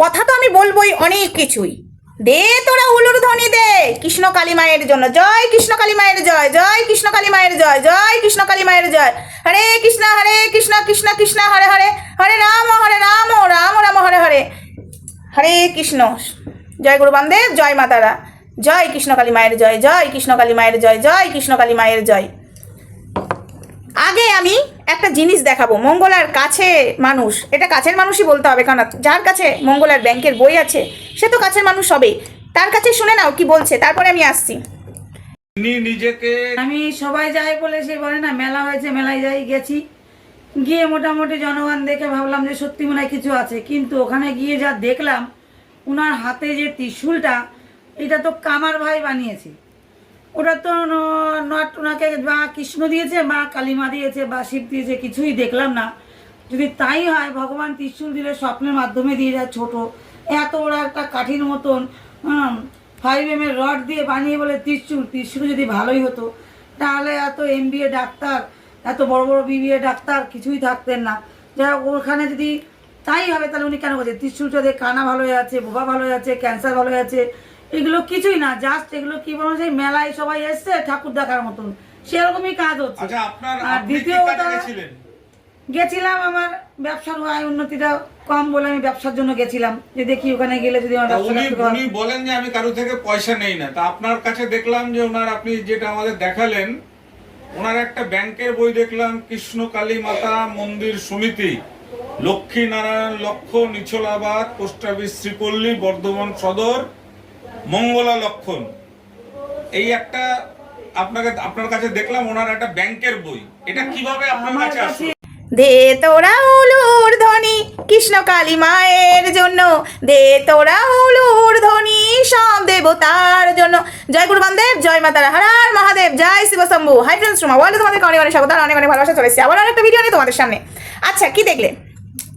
কথা তো আমি বলবোই অনেক কিছুই। দে তোরা উলুর ধ্বনি দে, কৃষ্ণ কালী মায়ের জন্য। জয় কৃষ্ণ কালী মায়ের জয় জয় কৃষ্ণ কালী মায়ের জয় জয় কৃষ্ণ কালী মায়ের জয়। হরে কৃষ্ণ হরে কৃষ্ণ কৃষ্ণ কৃষ্ণ, হরে হরে হরে রাম হরে রাম রাম রাম, হরে হরে। হরে কৃষ্ণ। জয় গুরু বামদেব, জয় মাতারা জয় কৃষ্ণ কালী মায়ের জয় জয় কৃষ্ণ কালী মায়ের জয় জয় কৃষ্ণ কালী মায়ের জয়। আগে আমি একটা জিনিস দেখাবো। মঙ্গলার কাছে মানুষ। এটা কাছের মানুষই বলতে হবে কারণ যার কাছে মঙ্গলার ব্যাংকের বই আছে সে তো কাছের মানুষ হবেই। তার কাছে শুনে নাও কি বলছে তারপরে আমি আসছি। নিজেকে আমি সবাই যাই বলে সে বলে না মেলা হয়েছে মেলায় যাই গেছি। গিয়ে মোটামুটি জনগণ দেখে ভাবলাম যে সত্যি মনে হয় কিছু আছে। কিন্তু ওখানে গিয়ে যা দেখলাম ওনার হাতে যে ত্রিশূলটা এটা তো কামার ভাই বানিয়েছে। ওটা তো নট, ওনাকে বা কৃষ্ণ দিয়েছে, মা কালিমা দিয়েছে, বা শিব দিয়েছে, কিছুই দেখলাম না। যদি তাই হয়, ভগবান ত্রিশূল দিলে স্বপ্নের মাধ্যমে দিয়ে যায় ছোট। এত ওরা একটা কাঠির মতন ফাইভ এম এর রড দিয়ে বানিয়ে বলে ত্রিশূল ত্রিশূল যদি ভালোই হতো, তাহলে এত এম বি এ ডাক্তার, এত বড় বড় বিবিএ ডাক্তার কিছুই থাকতেন না। হোক, ওখানে যদি তাই হবে, তাহলে উনি কেন বলছে ত্রিশূলটা দিয়ে কানা ভালো হয়ে আছে, বোবা ভালো হয়ে আছে ক্যান্সার ভালো হয়ে আছে এগুলো কিছুই না জাস্ট এগুলো কি বলব সেই মেলায় সবাই এসছে ঠাকুর দেখার মতন। সেরকমই কাজ হচ্ছে। আচ্ছা আপনার আর দ্বিতীয় গেছিলাম আমার ব্যবসার আয় উন্নতিটা কম বলে আমি ব্যবসার জন্য গেছিলাম। যে দেখি ওখানে গেলে যদি আমার উনি বলেন যে আমি কারও থেকে পয়সা নেই না। তা আপনার কাছে দেখলাম যে ওনার আপনি যেটা আমাদের দেখালেন ওনার একটা ব্যাংকের বই দেখলাম কৃষ্ণ কালী মাতা মন্দির সমিতি। লক্ষ্মী নারায়ণ লক্ষ্য নিছলাবাদ পোস্ট অফিস শ্রীপল্লী বর্ধমান সদর। মঙ্গলা লক্ষণ। এই একটা আপনাকে আপনার কাছে দেখলাম ওনার একটা ব্যাংকের বই। এটা কীভাবে আপনার কাছে আসলো? দে তোরা উলুর ধ্বনি কৃষ্ণ কালী মায়ের জন্য। দে তোরা উলুর ধ্বনি সব দেবতার জন্য। জয় গুরু বামদেব জয় মাতারা হর হর মহাদেব জয় Shiv Shambhu. Hi friends Ruma world তোমাদেরকে অনেক অনেক স্বাগত অনেক অনেক ভালোবাসা চলে এসেছি। আবার অনেকটা ভিডিও নিয়ে তোমাদের সামনে। আচ্ছা কি দেখলে?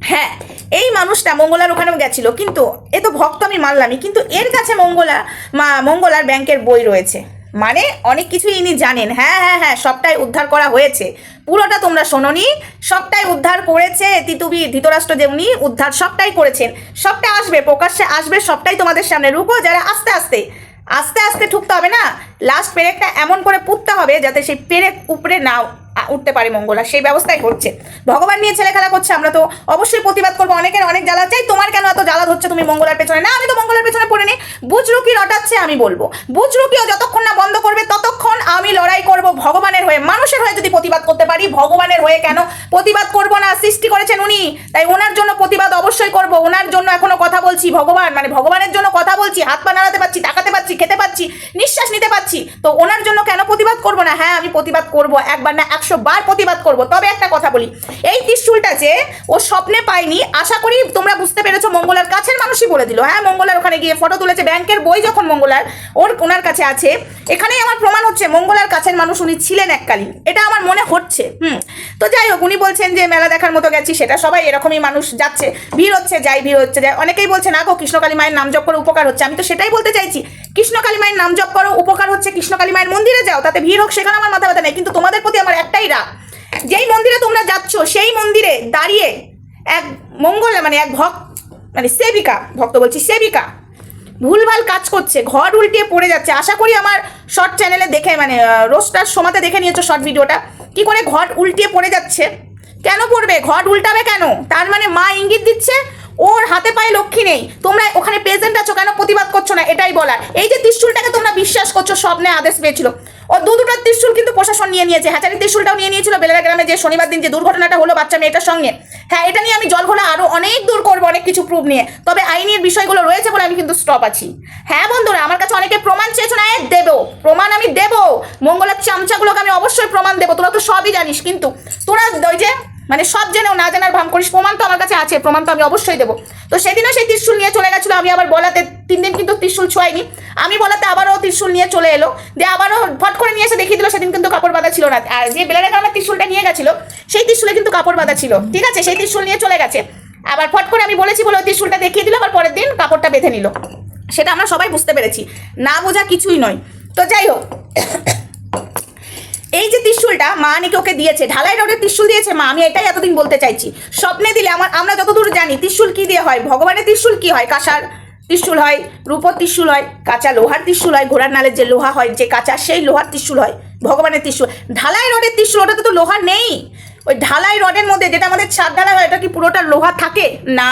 হ্যাঁ এই মানুষটা মঙ্গলার ওখানেও গেছিল, কিন্তু এ তো ভক্ত আমি মানলামই, কিন্তু এর কাছে মঙ্গলা, মা, মঙ্গলার ব্যাংকের বই রয়েছে। মানে অনেক কিছুই ইনি জানেন। হ্যাঁ হ্যাঁ হ্যাঁ সবটাই উদ্ধার করা হয়েছে। পুরোটা তোমরা শোনোনি, সবটাই উদ্ধার করেছে তিতুবি ধৃতরাষ্ট্র যে উনি উদ্ধার সবটাই করেছেন। সবটা আসবে, প্রকাশ্যে আসবে, সবটাই তোমাদের সামনে। রুকো যারা আস্তে আস্তে আস্তে আস্তে ঠুকতে হবে না লাস্ট পেরেকটা এমন করে পুঁততে হবে যাতে সেই পেরেক উপরে না উঠতে পারে মঙ্গলা সেই ব্যবস্থাই হচ্ছে। ভগবান নিয়ে ছেলে খেলা করছে, আমরা তো অবশ্যই প্রতিবাদ করব। অনেকের অনেক জ্বালা চাই তোমার কেন এত জ্বালা হচ্ছে তুমি মঙ্গলার পেছনে? না, আমি তো মঙ্গলার পেছনে পড়ে নিই। বুজরুকি রটাচ্ছে আমি বলব। বুজরুকিও যতক্ষণ না বন্ধ করবে, ততক্ষণ আমি লড়াই করব ভগবানের হয়ে। মানুষের হয়ে যদি প্রতিবাদ করতে পারি, ভগবানের হয়ে কেন প্রতিবাদ করব না? সৃষ্টি করেছেন উনি। তাই ওনার জন্য প্রতিবাদ অবশ্যই করব। ওনার জন্য এখনও কথা বলছি, ভগবান মানে ভগবানের জন্য কথা বলছি, হাত পা নাড়াতে পারছি, তাকাতে পারছি, খেতে পারছি, নিঃশ্বাস নিতে পারছি। তো ওনার জন্য কেন প্রতিবাদ করব না? হ্যাঁ আমি প্রতিবাদ করব, একবার না, একশো বার প্রতিবাদ করব। তবে একটা কথা বলি, এই ত্রিশুলটা যে ও স্বপ্নে পায়নি, আশা করি তোমরা বুঝতে পেরেছ মঙ্গলার কাছের মানুষই বলে দিল। হ্যাঁ মঙ্গলার ওখানে গিয়ে ফটো তুলেছে, ব্যাংকের বই যখন মঙ্গলার, ওর ওনার কাছে আছে, এখানেই আমার প্রমাণ হচ্ছে মঙ্গলার কাছের মানুষ উনি ছিলেন এককালীন। এটা আমার মনে হচ্ছে, হুম। তো যাই হোক, উনি বলছেন যে, মেলা দেখার মতো গেছি, সেটা সবাই এরকমই মানুষ যাচ্ছে, ভিড় হচ্ছে, যাই ভিড় হচ্ছে, যাই। অনেকেই বলছে, না গো, কৃষ্ণকালী মায়ের নাম জপ করে উপকার হচ্ছে। আমি তো সেটাই বলতে চাইছি, কৃষ্ণকালী মায়ের নাম জপ করো উপকার হচ্ছে কৃষ্ণকালী মায়ের মন্দিরে যাও, তাতে ভিড় হোক, সেখানে আমার মাথা ব্যথা নেই। কিন্তু তোমাদের প্রতি আমার একটাই রাগ যেই মন্দিরে তোমরা যাচ্ছ, সেই মন্দিরে দাঁড়িয়ে এক মঙ্গল মানে এক ভক্ত মানে সেবিকা, ভক্ত বলছি সেবিকা, ভুলভাল কাজ করছে, ঘর উল্টিয়ে পড়ে যাচ্ছে। আশা করি আমার শর্ট চ্যানেলে দেখে মানে রোস্টার সময়তে দেখে নিয়েছো শর্ট ভিডিওটা কি করে ঘর উল্টিয়ে পড়ে যাচ্ছে? কেন পড়বে? ঘর উল্টাবে কেন? তার মানে মা ইঙ্গিত দিচ্ছে ওর হাতে পায়ে লক্ষ্মী নেই। তোমরা ওখানে প্রেজেন্ট আছো কেন? প্রতিবাদ করছ না? এটাই বলার। এই যে ত্রিশুলটাকে তোমরা বিশ্বাস করছ, স্বপ্নে আদেশ পেয়েছিল। ও দু দুটো ত্রিশুল কিন্তু প্রশাসন নিয়ে নিয়েছে। হ্যাচারি ত্রিশুলটাও নিয়ে নিয়েছিল বেলেরা গ্রামে যে শনিবার দিন যে দুর্ঘটনাটা হলো বাচ্চা মেয়েটার সঙ্গে। হ্যাঁ এটা নিয়ে আমি জল ঘোলা আরও অনেক দূর করব, অনেক কিছু প্রুফ নিয়ে। তবে আইনের বিষয়গুলো রয়েছে বলে আমি কিন্তু স্টপ আছি। হ্যাঁ বন্ধুরা, আমার কাছে অনেকে প্রমাণ চেয়েছো না দেবো। প্রমাণ আমি দেবো। মঙ্গলার চামচাগুলোকে আমি অবশ্যই প্রমাণ দেবো। তোরা তো সবই জানিস কিন্তু। তোরা ওই যে মানে সব জেনেও না জানার ভাম করিস, প্রমাণ তো আমার কাছে আছে, প্রমাণ তো আমি অবশ্যই দেবো। তো সেদিনও সেই ত্রিশুল নিয়ে চলে গেছিল, আমি আবার বলাতে তিন দিন কিন্তু ত্রিশুল ছোঁয়াইনি। আমি বলাতে আবারও ত্রিশুল নিয়ে চলে এলো যে আবারও ফট করে নিয়ে এসে দেখিয়ে দিল, সেদিন কিন্তু কাপড় বাঁধা ছিল না। আর যে বেলারে গ্রামের ত্রিশুলটা নিয়ে গেছিল, সেই ত্রিশুলে কিন্তু কাপড় বাঁধা ছিল। ঠিক আছে? সেই ত্রিশুল নিয়ে চলে গেছে। আবার ফট করে আমি বলেছি বলে ত্রিশুলটা দেখিয়ে দিল, আবার পরের দিন কাপড়টা বেঁধে নিল। সেটা আমরা সবাই বুঝতে পেরেছি। না বোঝা কিছুই নয়। তো যাই হোক এই যে ত্রিশুলটা, মা নাকি ওকে দিয়েছে ঢালাই রোডের ত্রিশুল দিয়েছে, মা, আমি এটাই এতদিন বলতে চাইছি। স্বপ্নে দিলে আমার, আমরা যতদূর জানি, ত্রিশুল কি দিয়ে হয়? ভগবানের ত্রিশুল কি হয়? কাঁসার ত্রিশুল হয়, রূপর ত্রিশুল হয়, কাঁচা লোহার ত্রিশুল হয়, ঘোড়ার নালের যে লোহা হয়, যে কাঁচা সেই লোহার ত্রিশুল হয়, ভগবানের ত্রিশুল। ঢালাই রডের ত্রিশুল, ওটাতে তো লোহা নেই। ওই ঢালাই রডের মধ্যে যেটা আমাদের ছাদ ঢালাই হয় এটা কি পুরোটা লোহা থাকে? না।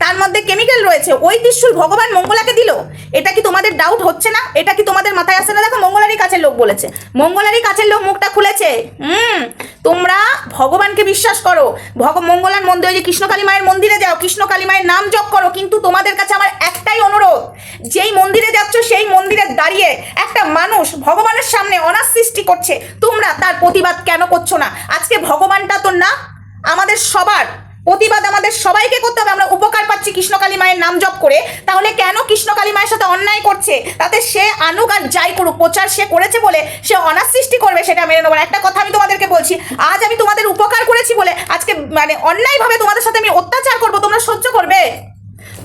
তার মধ্যে কেমিক্যাল রয়েছে। ওই ত্রিশুল ভগবান মঙ্গলাকে দিল। এটা কি তোমাদের ডাউট হচ্ছে না? এটা কি তোমাদের মাথায় আসছে না? দেখো, মঙ্গলারই কাছের লোক বলেছে। মঙ্গলারই কাছের লোক মুখটা খুলেছে। হুম, তোমরা ভগবানকে বিশ্বাস করো। ভগ, মঙ্গলার মন্দিরে যে কৃষ্ণকালী মায়ের মন্দিরে যাও। কৃষ্ণকালী মায়ের নাম জপ করো। কিন্তু তোমাদের কাছে আমার একটাই অনুরোধ। যেই মন্দিরে যাচ্ছ, সেই মন্দিরে দাঁড়িয়ে একটা মানুষ ভগবানের সামনে অনার সৃষ্টি করছে। তোমরা তার প্রতিবাদ কেন করছ না? আজকে ভগবানটা তো না, আমাদের সবার প্রতিবাদ আমাদের সবাইকে করতে হবে। আমরা উপকার পাচ্ছি কৃষ্ণকালী মায়ের নাম জপ করে। তাহলে কেন কৃষ্ণকালী মায়ের সাথে অন্যায় করছে? তাতে সে আনুক আর যাই করুক, প্রচার সে করেছে বলে সে অনার সৃষ্টি করবে সেটা মেনে নেব না। একটা কথা আমি তোমাদেরকে বলছি, আজ আমি তোমাদের উপকার করেছি বলে আজকে মানে অন্যায়ভাবে তোমাদের সাথে আমি অত্যাচার করব, তোমরা সহ্য করবে?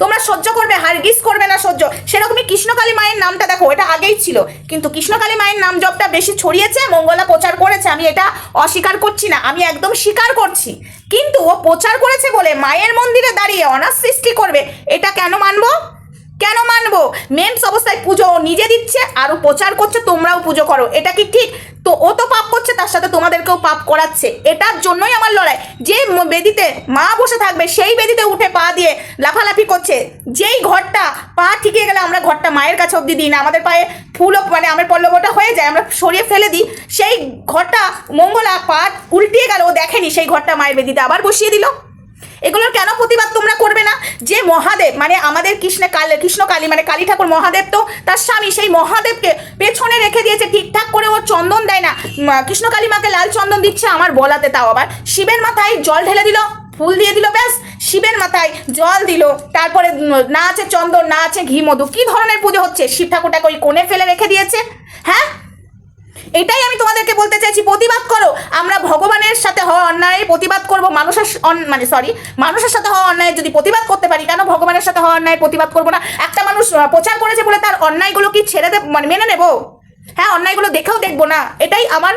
তোমরা সহ্য করবে, হারগিস করবে না সহ্য। সেরকমই কৃষ্ণকালী মায়ের নামটা দেখো, এটা আগেই ছিল। কিন্তু কৃষ্ণকালী মায়ের নাম জপটা বেশি ছড়িয়েছে, মঙ্গলা প্রচার করেছে, আমি এটা অস্বীকার করছি না, আমি একদম স্বীকার করছি। কিন্তু ও প্রচার করেছে বলে মায়ের মন্দিরে দাঁড়িয়ে অনার সৃষ্টি করবে, এটা কেন মানবো? কেন মানবো? মেন্স অবস্থায় পুজো নিজে দিচ্ছে আরও প্রচার করছে, তোমরাও পুজো করো। এটা কি ঠিক? তো ও তো পাপ করছে, তার সাথে তোমাদেরকেও পাপ করাচ্ছে। এটার জন্যই আমার লড়াই। যে বেদিতে মা বসে থাকবে, সেই বেদিতে উঠে পা দিয়ে লাফালাফি করছে। যেই ঘরটা পা ঠিকিয়ে গেলে আমরা ঘরটা মায়ের কাছে অব্দি দিই না। আমাদের পায়ে ফুলও মানে আমার পল্লবটা হয়ে যায়, আমরা সরিয়ে ফেলে দিই। সেই ঘরটা মঙ্গলা পা উল্টিয়ে গেল, ও দেখেনি সেই ঘরটা মায়ের বেদিতে আবার বসিয়ে দিল। এগুলোর কেন প্রতিবাদ তোমরা করবে না? যে মহাদেব মানে আমাদের কৃষ্ণ কাল কৃষ্ণ কালী মানে কালী ঠাকুর মহাদেব তো তার স্বামী, সেই মহাদেবকে পেছনে রেখে দিয়েছে, ঠিকঠাক করে ও চন্দন দেয় না। কৃষ্ণ কালী মাকে লাল চন্দন দিচ্ছে আমার বলাতে, তাও আবার। শিবের মাথায় জল ঢেলে দিল, ফুল দিয়ে দিল, ব্যাস। শিবের মাথায় জল দিল, তারপরে না আছে চন্দন, না আছে ঘি, মধু। কি ধরনের পুজো হচ্ছে? শিব ঠাকুরটাকে ওই কোণে ফেলে রেখে দিয়েছে। হ্যাঁ? এটাই আমি তোমাদেরকে বলতে চাইছি, প্রতিবাদ করো। আমরা ভগবানের সাথে হওয়া অন্যায় প্রতিবাদ করব, মানুষের মানে সরি মানুষের সাথে হওয়া অন্যায় যদি প্রতিবাদ করতে পারি, কেন ভগবানের সাথে হওয়া অন্যায় প্রতিবাদ করব না? একটা মানুষ প্রচার করেছে বলে তার অন্যায়গুলো কি ছেড়ে দেব মানে মেনে নেব? হ্যাঁ অন্যায়গুলো দেখেও দেখব না। এটাই আমার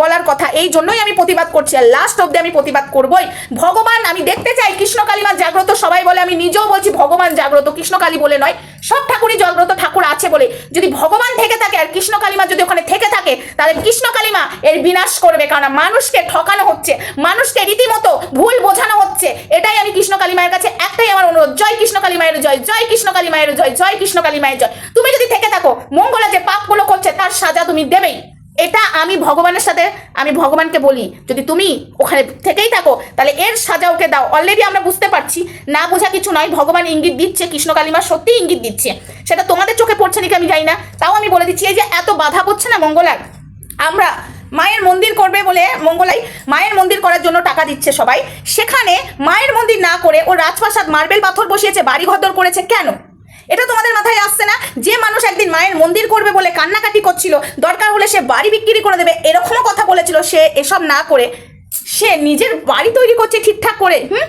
বলার কথা। এই জন্যই আমি প্রতিবাদ করছি আর লাস্ট অব্দি আমি প্রতিবাদ করবই। ভগবান, আমি দেখতে চাই, কৃষ্ণ কালীমা জাগ্রত, সবাই বলে, আমি নিজেও বলছি ভগবান জাগ্রত, কৃষ্ণ কালী বলে নয়, সব ঠাকুরই জাগ্রত, ঠাকুর আছে বলে। যদি ভগবান থেকে থাকে আর কৃষ্ণ কালীমা যদি ওখানে থেকে থাকে, তাহলে কৃষ্ণ কালীমা এর বিনাশ করবে, কারণ মানুষকে ঠকানো হচ্ছে, মানুষকে রীতিমতো ভুল বোঝানো হচ্ছে। এটাই আমি কৃষ্ণ কালী মায়ের কাছে একটাই আমার অনুরোধ, জয় কৃষ্ণ কালী মায়ের জয় জয় কৃষ্ণ কালী মায়ের জয় জয় কৃষ্ণ কালী মায়ের জয়। তুমি যদি থেকে থাকো, মঙ্গলা যে পাপগুলো করছে, তার সাজা তুমি দেবেই। এটা আমি ভগবানের সাথে, আমি ভগবানকে বলি, যদি তুমি ওখানে থেকেই থাকো, তাহলে এর সাজা ওকে দাও। অলরেডি আমরা বুঝতে পারছি, না বোঝা কিছু নয়, ভগবান ইঙ্গিত দিচ্ছে, কৃষ্ণ কালিমা সত্যি ইঙ্গিত দিচ্ছে। সেটা তোমাদের চোখে পড়ছে নাকি আমি জানি না, তাও আমি বলে দিচ্ছি, এই যে এত বাধা পড়ছে না মঙ্গলার, আমরা মায়ের মন্দির করবে বলে মঙ্গলাই মায়ের মন্দির করার জন্য টাকা দিচ্ছে সবাই, সেখানে মায়ের মন্দির না করে ও রাজপ্রাসাদ, মার্বেল পাথর বসিয়েছে বাড়ি ঘর করেছে কেন? এটা তোমাদের মাথায় আসছে না? যে মানুষ একদিন মায়ের মন্দির করবে বলে কান্নাকাটি করছিল, দরকার হলে সে বাড়ি বিক্রি করে দেবে, এরকমও কথা বলেছিল, সে এসব না করে। সে নিজের বাড়ি তৈরি করছে ঠিকঠাক করে, হুম?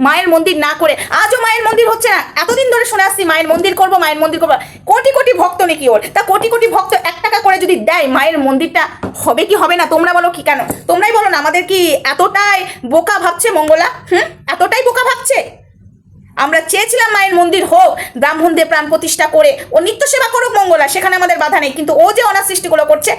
মায়ের মন্দির না করে। আজও মায়ের মন্দির হচ্ছে না। এতদিন ধরে শুনে আসছি, মায়ের মন্দির করব, মায়ের মন্দির করব। কোটি কোটি ভক্ত নাকি ওর? তা কোটি কোটি ভক্ত এক টাকা করে যদি দেয়, মায়ের মন্দিরটা হবে কি হবে না? তোমরা বলো কি কেন? তোমরাই বলো না, আমাদের কি এতটাই বোকা ভাবছে মঙ্গলা? হুম? এতটাই বোকা ভাবছে? আমরা চেয়েছিলাম মায়ের মন্দির হোক, ব্রাহ্মণদের প্রাণ প্রতিষ্ঠা করে ও নিত্য সেবা করুক মঙ্গলা, সেখানে আমাদের বাধা নেই। কিন্তু ও যে অনার সৃষ্টিগুলো করছে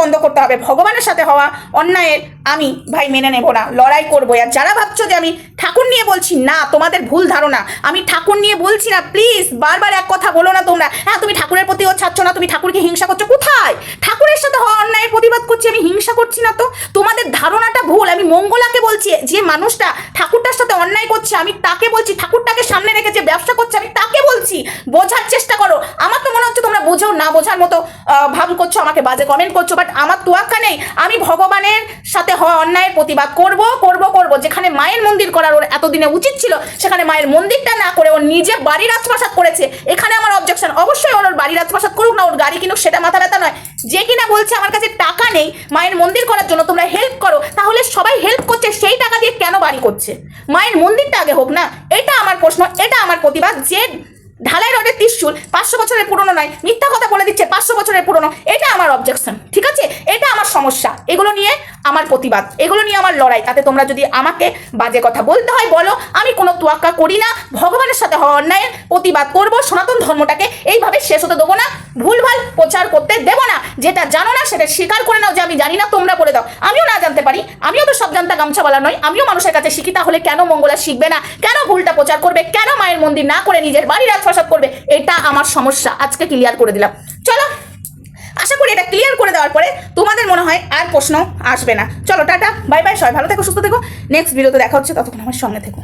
বন্ধ করতে হবে। ভগবানের সাথে হওয়া অন্যায়ের আমি ভাই মেনে নেব না, লড়াই করব। আর যারা ভাবছ যে আমি ঠাকুর নিয়ে বলছি, না, তোমাদের ভুল ধারণা। আমি ঠাকুর নিয়ে বলছি না প্লিজ বারবার এক কথা বলো না তোমরা। হ্যাঁ তুমি ঠাকুরের প্রতিও ছাড়ছো না, তুমি ঠাকুরকে হিংসা করছ, কোথায়? ঠাকুরের সাথে হওয়া অন্যায়ের প্রতিবাদ করছি, আমি হিংসা করছি না তো? তোমাদের ধারণাটা ভুল, আমি মঙ্গলাকে বলছি, যে মানুষটা ঠাকুরটার সাথে অন্যায় করছে, আমি তাকে বলছি, ঠাকুরটাকে সামনে রেখে যে ব্যবসা করছে, আমি তাকে বলছি, বোঝার চেষ্টা করো। আমার তো মনে হচ্ছে তোমরা বোঝো না বোঝার মতো ভাব করছ, আমাকে বাজে কমেন্ট করছ বাট আমার তোয়াক্কা নেই। আমি ভগবানের সাথে হওয়া অন্যায়ের প্রতিবাদ করব করব করব। যেখানে মায়ের মন্দির করার ওর এতদিনে উচিত ছিল, সেখানে মায়ের মন্দিরটা না করে ওর নিজে বাড়ি রাজপ্রাসাদ করেছে। এখানে আমার অবজেকশন অবশ্যই ওর ওর বাড়ি রাজপ্রাসাদ করুক না, ওর গাড়ি কিনুক, সেটা মাথা ব্যথা নয়। যে কিনা বলছে আমার কাছে টাকা নেই, মায়ের মন্দির করার জন্য তোমরা হেল্প করো, তাহলে সবাই হেল্প করছে, সেই টাকা দিয়ে কেন বাড়ি করছে? মায়ের মন্দিরটা আগে হোক না, এটা আমার প্রশ্ন, এটা আমার প্রতিবাদ। যে ঢালাই রোডের ত্রিশুল, পাঁচশো বছরের পুরনো নয়, মিথ্যা কথা বলে দিচ্ছে পাঁচশো বছরের পুরনো, এটা আমার অবজেকশন ঠিক আছে? সমস্যা। এগুলো নিয়ে আমার প্রতিবাদ। এগুলো নিয়ে আমার লড়াই। তাতে তোমরা যদি আমাকে বাজে কথা বলতে হয়, বলো, আমি কোনো তোয়াক্কা করি না। ভগবানের সাথে হওয়া অন্যায়ের প্রতিবাদ করব। সনাতন ধর্মটাকে এইভাবে শেষ হতে দেবো না। ভুলভাল প্রচার করতে দেবো না। যেটা জানো না, সেটা স্বীকার করে নাও যে আমি জানি না, তোমরা বলে দাও। আমিও না জানতে পারি। আমিও তো সব জানতা গামছাওয়ালা নয় আমিও মানুষের কাছে শিখি, তাহলে কেন মঙ্গলা শিখবে না? কেন ভুলটা প্রচার করবে? কেন মায়ের মন্দির না করে নিজের বাড়ির রাজপ্রসাদ করবে? এটা আমার সমস্যা। আজকে ক্লিয়ার করে দিলাম। চলো আশা করি এটা ক্লিয়ার করে দেওয়ার পরে তোমাদের মনে হয় আর প্রশ্ন আসবে না। চলো, টাটা বাই বাই সবাই ভালো থেকো, সুস্থ থেকো। নেক্সট ভিডিওতে দেখা হচ্ছে, ততক্ষণ আমার সঙ্গে থেকো।